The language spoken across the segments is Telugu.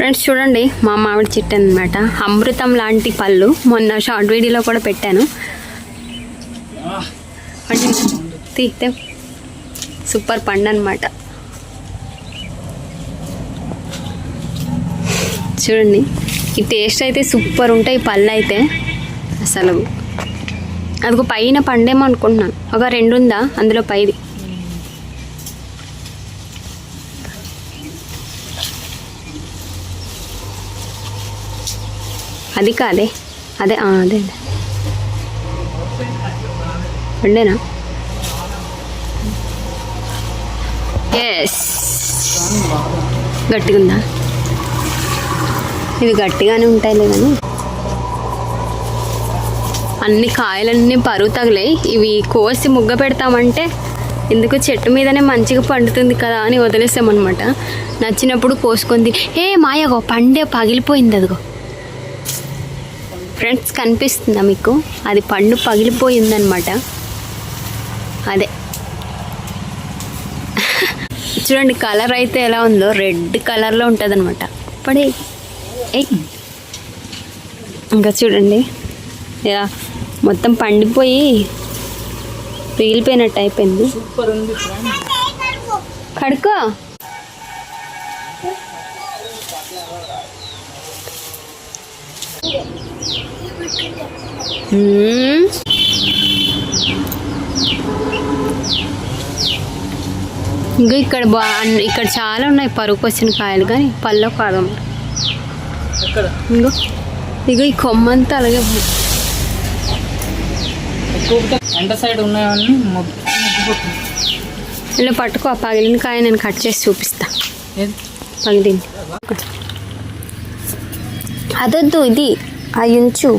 ఫ్రెండ్స్ చూడండి మా మామిడి చెట్టు అనమాట అమృతం లాంటి పళ్ళు మొన్న షార్ట్ వీడియోలో కూడా పెట్టాను. తీస్తే సూపర్ పండు అనమాట చూడండి ఈ టేస్ట్ అయితే సూపర్ ఉంటాయి ఈ పళ్ళు అయితే. అసలు. అదిగో పైన పండేమో అనుకుంటున్నాను. ఒక రెండు ఉందా అందులో పైది. అది కాదే. అదే అదే అదే. పండేనా ఎస్ గట్టిగా ఉందా ఇవి గట్టిగానే ఉంటాయిలే కానీ. అన్ని కాయలన్నీ పరువు తగిలాయి ఇవి కోసి ముగ్గ పెడతామంటే ఎందుకు చెట్టు మీదనే మంచిగా పండుతుంది కదా అని వదిలేసామన్నమాట. నచ్చినప్పుడు కోసుకొని ఏ మాయగో పండే పగిలిపోయింది అదిగో. ఫ్రెండ్స్ కనిపిస్తుందా మీకు? అది పండు పగిలిపోయిందనమాట అదే. చూడండి కలర్ అయితే ఎలా ఉందో రెడ్ కలర్లో ఉంటుంది అనమాట పడే ఇంకా చూడండి. ఇలా మొత్తం పండిపోయి పీలిపోయినట్టు అయిపోయింది. కడుకో ఇంకా ఇక్కడ బా ఇక్కడ చాలా ఉన్నాయి పరుగు వచ్చిన కాయలు కానీ పళ్ళు కాదు. ఎక్కడ? ఇంకో. ఇగో ఈ కొమ్మంతా అలాగే ఎండ సైడ్ ఉన్నాయని ఇలా పట్టుకో ఆ పగిలిన కాయ నేను కట్ చేసి చూపిస్తా. ఏది పగిలింది. అదొద్దు ఇది. అవి ఉంచు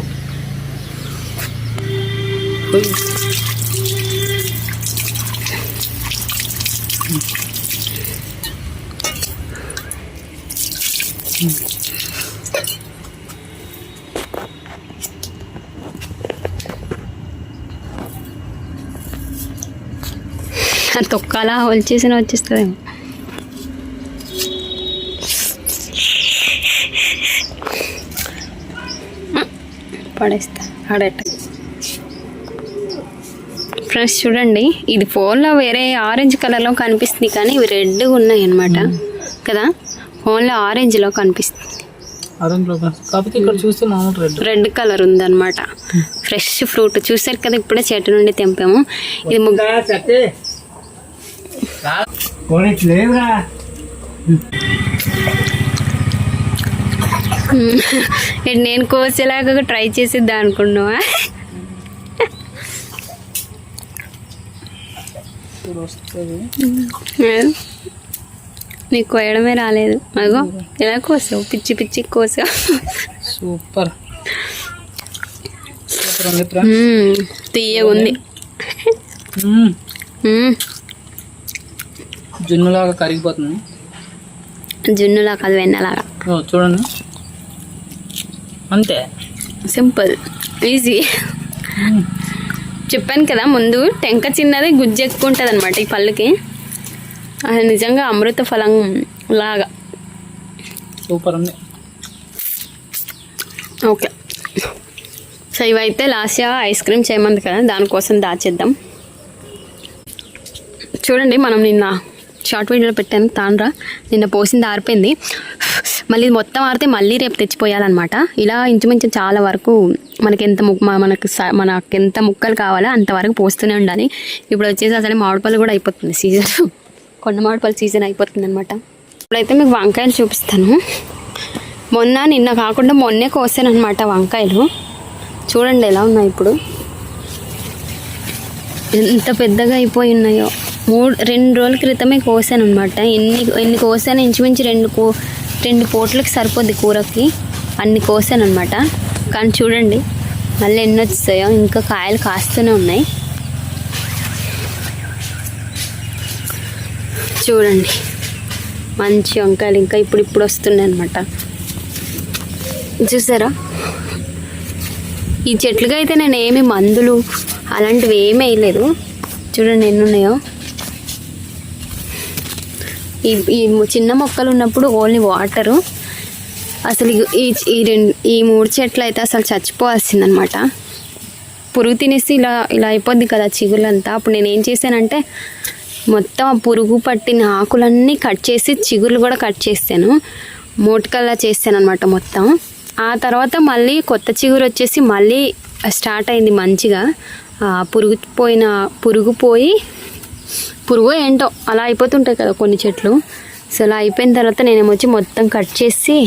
ఆ తొక్కలా? హోల్ చేసిన వచ్చేస్తుందేమో. పడేస్తా ఆడట ఫ్రెండ్స్ చూడండి ఇది ఫోన్లో వేరే ఆరెంజ్ కలర్లో కనిపిస్తుంది కానీ ఇవి రెడ్ ఉన్నాయి అన్నమాట. కదా? ఫోన్లో ఆరెంజ్లో కనిపిస్తుంది. రెడ్ కలర్ ఉందన్నమాట. ఫ్రెష్ ఫ్రూట్ చూసారు కదా ఇప్పుడే చెట్టు నుండి తెంపాము. ఇది ముగ్గు నేను కోసేలాగా ట్రై చేసిద్దా అనుకున్నావా? నీకు కోయడమే రాలేదు. అగో ఎలా కోసావు. పిచ్చి పిచ్చి కోసావు. సూపర్. తీయగా ఉంది. జున్నులాగా కరిగిపోతుంది. జున్నులా కాదు వెన్నలాగా. చూడండి. అంతే. సింపుల్. ఈజీ. చెప్పాను కదా ముందు టెంక చిన్నది గుజ్జు ఎక్కువ ఉంటుంది అనమాట ఈ పళ్ళుకి. అది నిజంగా అమృత ఫలం లాగా. సూపర్ ఉంది. ఓకే. సో ఇవైతే లాస్ట్ ఐస్ క్రీమ్ చేయమంది కదా దానికోసం దాచేద్దాం. చూడండి మనం నిన్న షార్ట్ వీడియోలో పెట్టాను తాండ్రా నిన్న పోసింది ఆరిపోయింది. మళ్ళీ మొత్తం ఆరితే మళ్ళీ రేపు తెచ్చిపోయాలన్నమాట. ఇలా ఇంచుమించు చాలా వరకు మనకి ఎంత ముక్ మనకు స- మనకు ఎంత ముక్కలు కావాలో అంతవరకు పోస్తూనే ఉండాలి. ఇప్పుడు వచ్చేసి అసలు మామిడిపళ్ళు కూడా అయిపోతుంది సీజన్. కొండ మామిడిపళ్ళు సీజన్ అయిపోతుంది అనమాట ఇప్పుడైతే మీకు వంకాయలు చూపిస్తాను. మొన్న నిన్న కాకుండా మొన్నే కోసాను అనమాట వంకాయలు. చూడండి ఎలా ఉన్నాయి ఇప్పుడు. ఎంత పెద్దగా అయిపోయి ఉన్నాయో. మూడు రెండు రోజుల క్రితమే కోసాను అనమాట ఎన్ని ఎన్ని కోసాను ఇంచుమించు రెండు కో రెండు పూటలకు సరిపోద్ది కూరకి. అన్ని కోసాను అనమాట కానీ చూడండి మళ్ళీ ఎన్ని వచ్చాయో ఇంకా కాయలు కాస్తూనే ఉన్నాయి. చూడండి మంచి వంకాయలు ఇంకా ఇప్పుడు ఇప్పుడు వస్తున్నాయి అనమాట చూసారా? ఈ చెట్లుగా అయితే నేను ఏమి మందులు అలాంటివి ఏమీ వేయలేదు. చూడండి ఎన్ని ఉన్నాయో. ఈ ఈ చిన్న మొక్కలు ఉన్నప్పుడు ఓన్లీ వాటరు. అసలు ఈ ఈ రెండు ఈ మూడు చెట్లు అయితే అసలు చచ్చిపోవాల్సిందనమాట. పురుగు తినేసి ఇలా ఇలా అయిపోద్ది కదా చిగుళ్ళంతా. అప్పుడు నేను ఏం చేశానంటే మొత్తం ఆ పురుగు పట్టిన ఆకులన్నీ కట్ చేసి చిగుర్లు కూడా కట్ చేస్తాను మూటకల్లా చేస్తాను అనమాట మొత్తం. ఆ తర్వాత మళ్ళీ కొత్త చిగురు వచ్చేసి మళ్ళీ స్టార్ట్ అయింది మంచిగా. పురుగు పోయిన పురుగు పోయి పురుగు ఏంటో అలా అయిపోతుంటాయి కదా కొన్ని చెట్లు. సో అలా అయిపోయిన తర్వాత నేను వచ్చి మొత్తం కట్ చేసి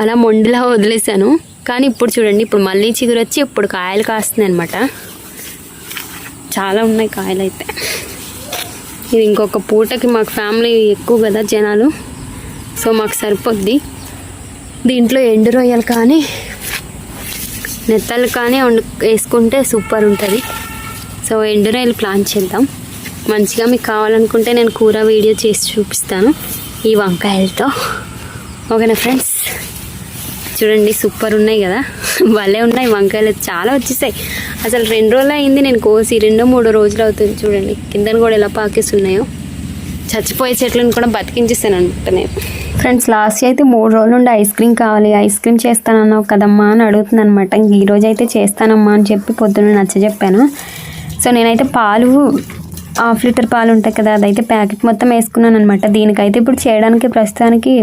అలా మొండిలా వదిలేసాను కానీ ఇప్పుడు చూడండి ఇప్పుడు మళ్ళీ చిగురు వచ్చి ఇప్పుడు కాయలు కాస్తున్నాయి అనమాట చాలా ఉన్నాయి కాయలు అయితే. ఇది ఇంకొక పూటకి మాకు ఫ్యామిలీ ఎక్కువ కదా జనాలు. సో మాకు సరిపోద్ది. దీంట్లో ఎండు రొయ్యలు కానీ నెత్తలు కానీ వండు వేసుకుంటే సూపర్ ఉంటుంది. సో ఎండు రొయ్యలు ప్లాన్ చేద్దాం. మంచిగా మీకు కావాలనుకుంటే నేను కూర వీడియో చేసి చూపిస్తాను. ఈ వంకాయలతో. ఓకేనా ఫ్రెండ్స్? చూడండి సూపర్ ఉన్నాయి కదా. భలే ఉన్నాయి వంకాయలు. చాలా వచ్చేసాయి. అసలు రెండు రోజులు అయింది నేను కోసి రెండో మూడో రోజులు అవుతుంది చూడండి. కిందన కూడా ఎలా పాకేస్తున్నాయో చచ్చిపోయే చెట్లను కూడా బతికించేస్తాను అనమాట నేను. ఫ్రెండ్స్ లాస్ట్ అయితే మూడు రోజుల నుండి ఐస్ క్రీమ్ కావాలి. ఐస్ క్రీమ్ చేస్తానన్నావు కదమ్మా అని అడుగుతుంది అనమాట ఈ రోజు అయితే చేస్తానమ్మా అని చెప్పి పొద్దున్న నచ్చ చెప్పాను సో నేనైతే పాలు హాఫ్ లీటర్ పాలు ఉంటాయి కదా అదైతే ప్యాకెట్ మొత్తం వేసుకున్నాను అనమాట దీనికైతే ఇప్పుడు చేయడానికి ప్రస్తుతానికి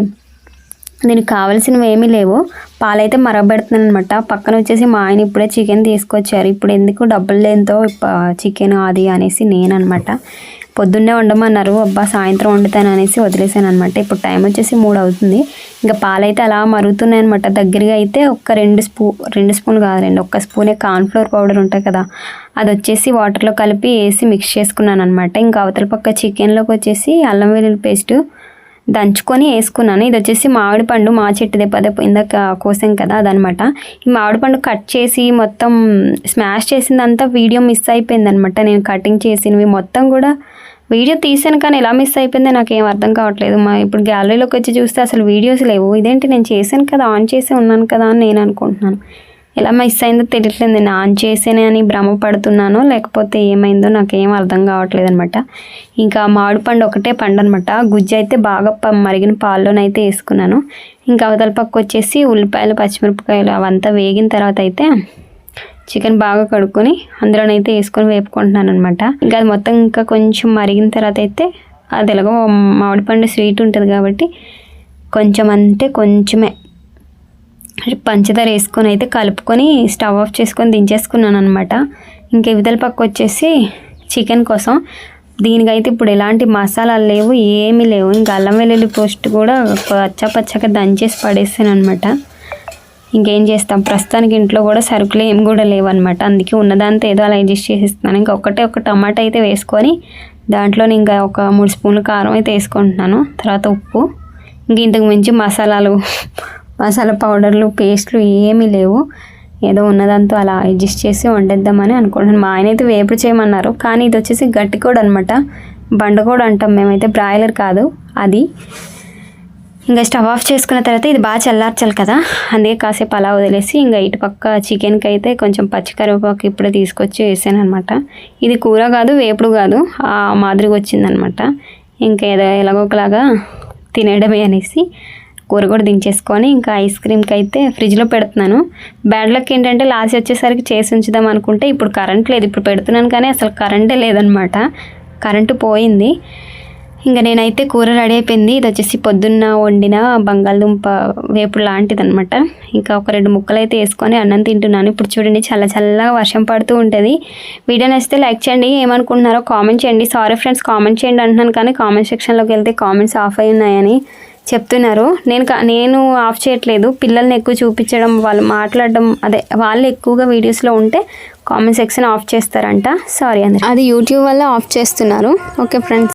దీనికి కావాల్సినవి ఏమీ లేవు. పాలైతే మరగబెడుతున్నాను అనమాట పక్కన వచ్చేసి మా ఆయన ఇప్పుడే చికెన్ తీసుకొచ్చారు. ఇప్పుడు ఎందుకు డబ్బులు లేనితో చికెన్ అది అనేసి నేను అనమాట పొద్దున్నే వండమన్నారు అబ్బా సాయంత్రం వండుతాను అనేసి వదిలేసాను అనమాట ఇప్పుడు టైం వచ్చేసి మూడు అవుతుంది ఇంకా పాలైతే అలా మరుగుతున్నాయి అనమాట దగ్గరగా అయితే ఒక రెండు స్పూ రెండు స్పూన్ కాదండి ఒక ఒక్క స్పూనే కార్న్ఫ్లోర్ పౌడర్ ఉంటుంది కదా అది వచ్చేసి వాటర్లో కలిపి వేసి మిక్స్ చేసుకున్నాను అనమాట ఇంకా అవతల పక్క చికెన్లోకి వచ్చేసి అల్లం వెల్లుల్లి పేస్ట్ దంచుకొని వేసుకున్నాను. ఇది వచ్చేసి మామిడి పండు మా చెట్టు దెబ్బ ఇందాక కోసాం కదా అదనమాట. ఈ మామిడి పండు కట్ చేసి మొత్తం స్మాష్ చేసిందంతా వీడియో మిస్ అయిపోయింది అనమాట నేను కటింగ్ చేసినవి మొత్తం కూడా వీడియో తీసాను కానీ ఎలా మిస్ అయిపోయిందో నాకు ఏం అర్థం కావట్లేదు. మా ఇప్పుడు గ్యాలరీలోకి వచ్చి చూస్తే అసలు వీడియోస్ లేవు. ఇదేంటి నేను చేశాను కదా ఆన్ చేసి ఉన్నాను కదా అని నేను అనుకుంటున్నాను. ఎలా మిస్ అయిందో తెలియట్లేదు నేను ఆన్ చేసేనే అని భ్రమపడుతున్నానో లేకపోతే ఏమైందో నాకు ఏం అర్థం కావట్లేదు అనమాట ఇంకా మామిడి పండు ఒకటే పండు అనమాట గుజ్జు అయితే బాగా మరిగిన పాల్లోనైతే వేసుకున్నాను. ఇంకా అవతల పక్క వచ్చేసి ఉల్లిపాయలు పచ్చిమిరపకాయలు అవంతా వేగిన తర్వాత అయితే చికెన్ బాగా కడుక్కొని అందులోనైతే వేసుకొని వేపుకుంటున్నాను అనమాట ఇంకా అది మొత్తం ఇంకా కొంచెం మరిగిన తర్వాత అయితే అది ఎలాగో మామిడి పండు స్వీట్ ఉంటుంది కాబట్టి కొంచెం అంటే కొంచెమే. పంచదార వేసుకొని అయితే కలుపుకొని స్టవ్ ఆఫ్ చేసుకొని దించేసుకున్నాను అనమాట ఇంకా ఇవతల పక్క వచ్చేసి చికెన్ కోసం. దీనికైతే ఇప్పుడు ఎలాంటి మసాలాలు లేవు ఏమీ లేవు. ఇంకా అల్లం వెల్లుల్లి పోస్ట్ కూడా పచ్చ పచ్చగా దంచేసి పడేసాను అనమాట ఇంకేం చేస్తాం? ప్రస్తుతానికి ఇంట్లో కూడా సరుకులు ఏం కూడా లేవన్నమాట అందుకే ఉన్నదాంతో ఏదో అలా అడ్జస్ట్ చేసేస్తున్నాను. ఇంకా ఒకటే ఒక టమాటా అయితే వేసుకొని దాంట్లో ఇంకా ఒక మూడు స్పూన్లు కారం అయితే వేసుకుంటున్నాను. తర్వాత ఉప్పు. ఇంక ఇంతకు మించి మసాలాలు మసాలా పౌడర్లు పేస్ట్లు ఏమీ లేవు. ఏదో ఉన్నదంతా అలా అడ్జస్ట్ చేసి వండేద్దామని అనుకుంటున్నాను. మా ఆయన అయితే వేపుడు చేయమన్నారు. కానీ ఇది వచ్చేసి గట్టి కూడా అనమాట బండకోడు అంటాం మేమైతే బ్రాయిలర్ కాదు అది. ఇంకా స్టవ్ ఆఫ్ చేసుకున్న తర్వాత ఇది బాగా చల్లార్చాలి కదా. అందుకే కాసేపు అలా వదిలేసి ఇంకా ఇటుపక్క చికెన్కి అయితే కొంచెం పచ్చికరివేపాకు ఇప్పుడే తీసుకొచ్చి వేసాను అనమాట ఇది కూర కాదు వేపుడు కాదు ఆ మాదిరిగా వచ్చిందనమాట ఇంకా ఏదో ఎలాగోకలాగా తినేయడమే అనేసి కూర కూడా దించేసుకొని ఇంకా ఐస్ క్రీమ్కి అయితే ఫ్రిడ్జ్లో పెడుతున్నాను. బ్యాడ్ లక్ ఏంటంటే లాస్ట్ వచ్చేసరికి చేసి ఉంచుదాం అనుకుంటే ఇప్పుడు కరెంట్ లేదు. ఇప్పుడు పెడుతున్నాను కానీ అసలు కరెంటే లేదనమాట కరెంటు పోయింది. ఇంకా నేనైతే కూర రెడీ అయిపోయింది. ఇది వచ్చేసి పొద్దున్న వండిన బంగాళదుంప వేపుడు లాంటిది అనమాట ఇంకా ఒక రెండు ముక్కలు అయితే వేసుకొని అన్నం తింటున్నాను. ఇప్పుడు చూడండి చల్ల చల్లగా వర్షం పడుతూ ఉంటుంది. వీడియో నచ్చితే లైక్ చేయండి. ఏమనుకుంటున్నారో కామెంట్ చేయండి. సారీ ఫ్రెండ్స్ కామెంట్ చేయండి అంటున్నాను కానీ కామెంట్ సెక్షన్లోకి వెళ్తే కామెంట్స్ ఆఫ్ అయి ఉన్నాయని. చెప్తున్నారు. నేను కా- నేను ఆఫ్ చేయట్లేదు. పిల్లల్ని ఎక్కువ చూపించడం వాళ్ళు మాట్లాడడం అదే వాళ్ళు ఎక్కువగా వీడియోస్లో ఉంటే కామెంట్ సెక్షన్ ఆఫ్ చేస్తారంట. సారీ అండి అది యూట్యూబ్ వల్ల ఆఫ్ చేస్తున్నారు. Okay friends.